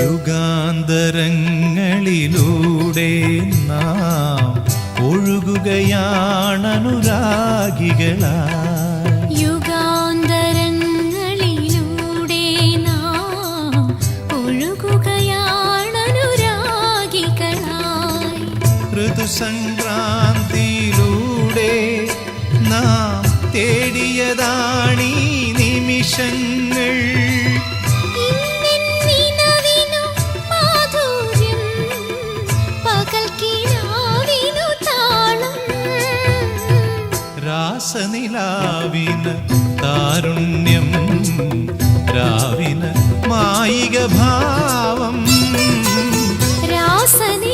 യുഗാന്തരങ്ങളിലൂടെ നാം ഒഴുകുകയാണനുരാഗികളാ യുഗാന്തരങ്ങളിലൂടെ നാം ഒഴുകുകയാണനുരാഗികളായി. ഋതുസംക്രാന്തിയിലൂടെ നാം തേടിയതാണീ നിമിഷങ്ങൾ. രാസനിലാവിന താരുണ്യം രാവിന മായിക ഭാവം രാസനി